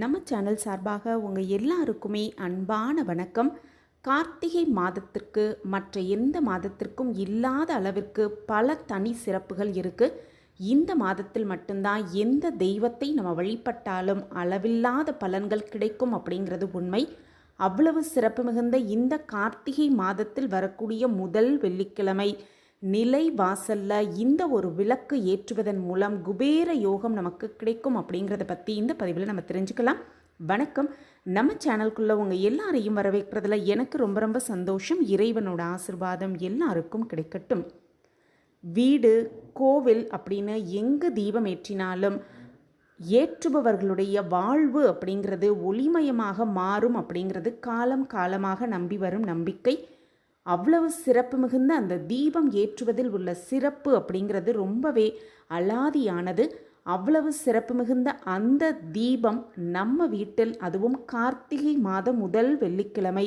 நம்ம சேனல் சார்பாக உங்கள் எல்லாருக்குமே அன்பான வணக்கம். கார்த்திகை மாதத்திற்கு மற்ற எந்த மாதத்திற்கும் இல்லாத அளவிற்கு பல தனி சிறப்புகள் இருக்குது இந்த மாதத்தில் மட்டும்தான் எந்த தெய்வத்தை நம்ம வழிபட்டாலும் அளவில்லாத பலன்கள் கிடைக்கும் அப்படிங்கிறது உண்மை. அவ்வளவு சிறப்பு மிகுந்த இந்த கார்த்திகை மாதத்தில் வரக்கூடிய முதல் வெள்ளிக்கிழமை நிலை வாசல்ல இந்த ஒரு விளக்கு ஏற்றுவதன் மூலம் குபேர யோகம் நமக்கு கிடைக்கும் அப்படிங்கிறத பற்றி இந்த பதிவில் நம்ம தெரிஞ்சுக்கலாம். வணக்கம். நம்ம சேனல்குள்ளே உங்கள் எல்லாரையும் வரவேற்கிறதுல எனக்கு ரொம்ப ரொம்ப சந்தோஷம். இறைவனோட ஆசிர்வாதம் எல்லாருக்கும் கிடைக்கட்டும். வீடு கோவில் அப்படின்னு எங்கு தீபம் ஏற்றினாலும் ஏற்றுபவர்களுடைய வாழ்வு அப்படிங்கிறது ஒளிமயமாக மாறும் அப்படிங்கிறது காலம் காலமாக நம்பி வரும் நம்பிக்கை. அவ்வளவு சிறப்பு மிகுந்த அந்த தீபம் ஏற்றுவதில் உள்ள சிறப்பு அப்படிங்கிறது ரொம்பவே அலாதியானது. அவ்வளவு சிறப்பு மிகுந்த அந்த தீபம் நம்ம வீட்டில் அதுவும் கார்த்திகை மாதம் முதல் வெள்ளிக்கிழமை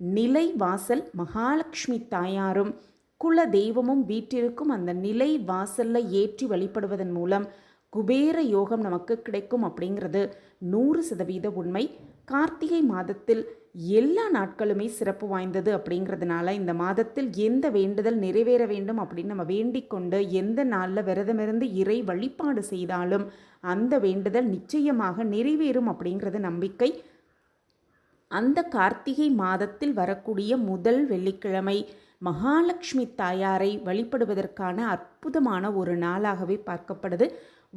நிலை வாசல் மகாலட்சுமி தாயாரும் குல தெய்வமும் வீட்டிற்கும் அந்த நிலை வாசல்ல ஏற்றி வழிபடுவதன் மூலம் குபேர யோகம் நமக்கு கிடைக்கும் அப்படிங்கிறது நூறு சதவீத உண்மை. கார்த்திகை மாதத்தில் எல்லா நாட்களுமே சிறப்பு வாய்ந்தது அப்படிங்கிறதுனால இந்த மாதத்தில் எந்த வேண்டுதல் நிறைவேற வேண்டும் அப்படின்னு நம்ம வேண்டிக் கொண்டு எந்த நாளில் விரதமிருந்து இறை வழிபாடு செய்தாலும் அந்த வேண்டுதல் நிச்சயமாக நிறைவேறும் அப்படிங்கிறது நம்பிக்கை. அந்த கார்த்திகை மாதத்தில் வரக்கூடிய முதல் வெள்ளிக்கிழமை மகாலட்சுமி தாயாரை வழிபடுவதற்கான அற்புதமான ஒரு நாளாகவே பார்க்கப்படுது.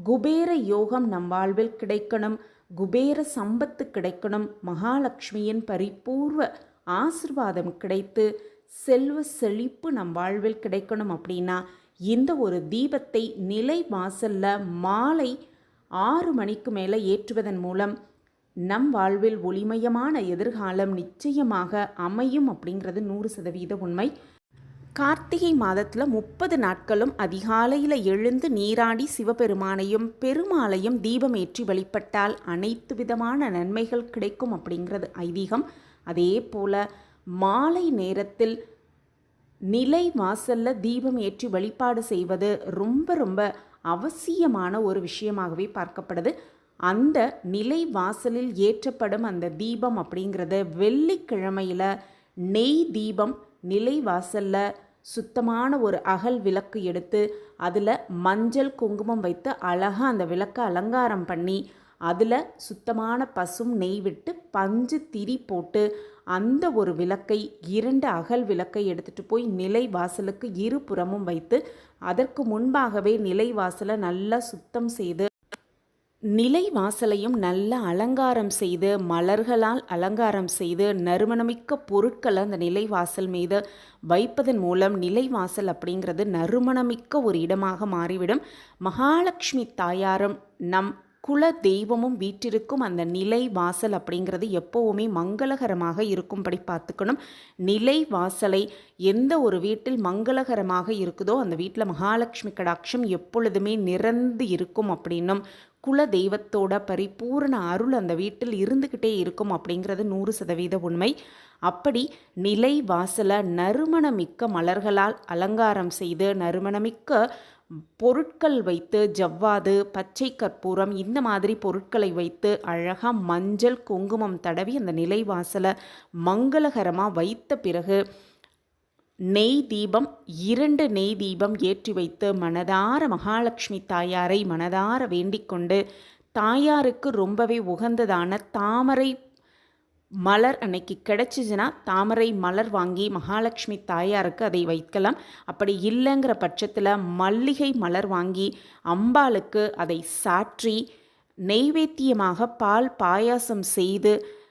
குபேர யோகம் நம் வாழ்வில் கிடைக்கணும். குபேர சம்பத்து கிடைக்கணும். மகாலட்சுமியின் பரிபூர்வ ஆசிர்வாதம் கிடைத்து செல்வ செழிப்பு நம் வாழ்வில் கிடைக்கணும் அப்படின்னா இந்த ஒரு தீபத்தை நிலை வாசல்ல மாலை ஆறு மணிக்கு மேலே ஏற்றுவதன் மூலம் நம் வாழ்வில் ஒளிமயமான எதிர்காலம் நிச்சயமாக அமையும் அப்படிங்கிறது நூறு சதவீத உண்மை. கார்த்திகை மாதத்தில் முப்பது நாட்களும் அதிகாலையில் எழுந்து நீராடி சிவபெருமானையும் பெருமாளையும் தீபம் ஏற்றி வழிபட்டால் அனைத்து விதமான நன்மைகள் கிடைக்கும் அப்படிங்கிறது ஐதீகம். அதே போல் மாலை நேரத்தில் நிலை வாசலில் தீபம் ஏற்றி வழிபாடு செய்வது ரொம்ப ரொம்ப அவசியமான ஒரு விஷயமாகவே பார்க்கப்படுது. அந்த நிலை வாசலில் ஏற்றப்படும் அந்த தீபம் அப்படிங்கிறது வெள்ளிக்கிழமையில் நெய் தீபம் நிலை வாசல்ல சுத்தமான ஒரு அகல் விளக்கு எடுத்து அதில் மஞ்சள் குங்குமம் வைத்து அழகாக அந்த விளக்கை அலங்காரம் பண்ணி அதில் சுத்தமான பசும் நெய் விட்டு பஞ்சு திரி போட்டு அந்த ஒரு விளக்கை இரண்டு அகல் விளக்கை எடுத்துகிட்டு போய் நிலை வாசலுக்கு இருபுறமும் வைத்து அதற்கு முன்பாகவே நிலை வாசலை நல்லா சுத்தம் செய்து நிலை வாசலையும் நல்ல அலங்காரம் செய்து மலர்களால் அலங்காரம் செய்து நறுமணமிக்க பொருட்களை அந்த நிலை வாசல் மீது வைப்பதன் மூலம் நிலை வாசல் அப்படிங்கிறது நறுமணமிக்க ஒரு இடமாக மாறிவிடும். மகாலட்சுமி தாயாரும் நம் குல தெய்வமும் வீட்டிற்கும் அந்த நிலை வாசல் அப்படிங்கிறது எப்போவுமே மங்களகரமாக இருக்கும்படி பார்த்துக்கணும். நிலை வாசலை எந்த ஒரு வீட்டில் மங்களகரமாக இருக்குதோ அந்த வீட்டில் மகாலட்சுமி கடாட்சம் எப்பொழுதுமே நிறந்து இருக்கும் அப்படின்னும் குல தெய்வத்தோட பரிபூர்ண அருள் அந்த வீட்டில் இருந்துக்கிட்டே இருக்கும் அப்படிங்கிறது நூறு சதவீத உண்மை. அப்படி நிலை வாசலை நறுமணமிக்க மலர்களால் அலங்காரம் செய்து நறுமணமிக்க பொருட்கள் வைத்து ஜவ்வாது பச்சை கற்பூரம் இந்த மாதிரி பொருட்களை வைத்து அழகாக மஞ்சள் குங்குமம் தடவி அந்த நிலைவாசலை மங்களகரமாக வைத்த பிறகு நெய் தீபம் இரண்டு நெய் தீபம் ஏற்றி வைத்து மனதார மகாலட்சுமி தாயாரை மனதார வேண்டிக் கொண்டு தாயாருக்கு ரொம்பவே உகந்ததான தாமரை மலர் அன்னைக்கு கிடச்சிச்சுன்னா தாமரை மலர் வாங்கி மகாலட்சுமி தாயாருக்கு அதை வைக்கலாம். அப்படி இல்லைங்கிற பட்சத்தில் மல்லிகை மலர் வாங்கி அம்பாளுக்கு அதை சாற்றி நெய்வேத்தியமாக பால் பாயாசம் செய்து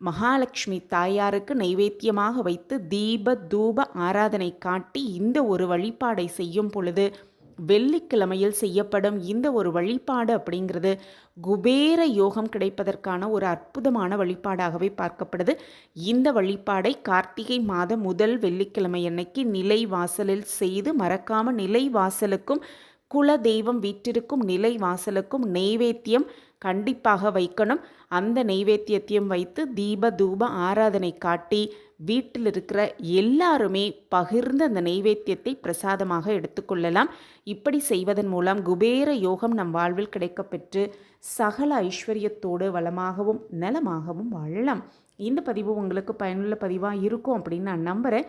மகாலட்சுமி தாயாருக்கு நைவேத்தியமாக வைத்து தீப தூப ஆராதனை காட்டி இந்த ஒரு வழிபாடை செய்யும் பொழுது வெள்ளிக்கிழமையில் செய்யப்படும் இந்த ஒரு வழிபாடு அப்படிங்கிறது குபேர யோகம் கிடைப்பதற்கான ஒரு அற்புதமான வழிபாடாகவே பார்க்கப்படுது. இந்த வழிபாடை கார்த்திகை மாத முதல் வெள்ளிக்கிழமை அன்னைக்கு நிலை வாசலில் செய்து மறக்காம நிலை வாசலுக்கும் குல தெய்வம் வீட்டிற்கும் நிலை வாசலுக்கும் நெய்வேத்தியம் கண்டிப்பாக வைக்கணும். அந்த நெய்வேத்தியத்தையும் வைத்து தீப தூப ஆராதனை காட்டி வீட்டில் இருக்கிற எல்லாருமே பகிர்ந்து அந்த நெய்வேத்தியத்தை பிரசாதமாக எடுத்துக்கொள்ளலாம் இப்படி செய்வதன் மூலம் குபேர யோகம் நம் வாழ்வில் கிடைக்கப்பெற்று சகல ஐஸ்வர்யத்தோடு வளமாகவும் நலமாகவும் வாழலாம். இந்த பதிவு உங்களுக்கு பயனுள்ள பதிவாக இருக்கும் அப்படின்னு நான் நம்புகிறேன்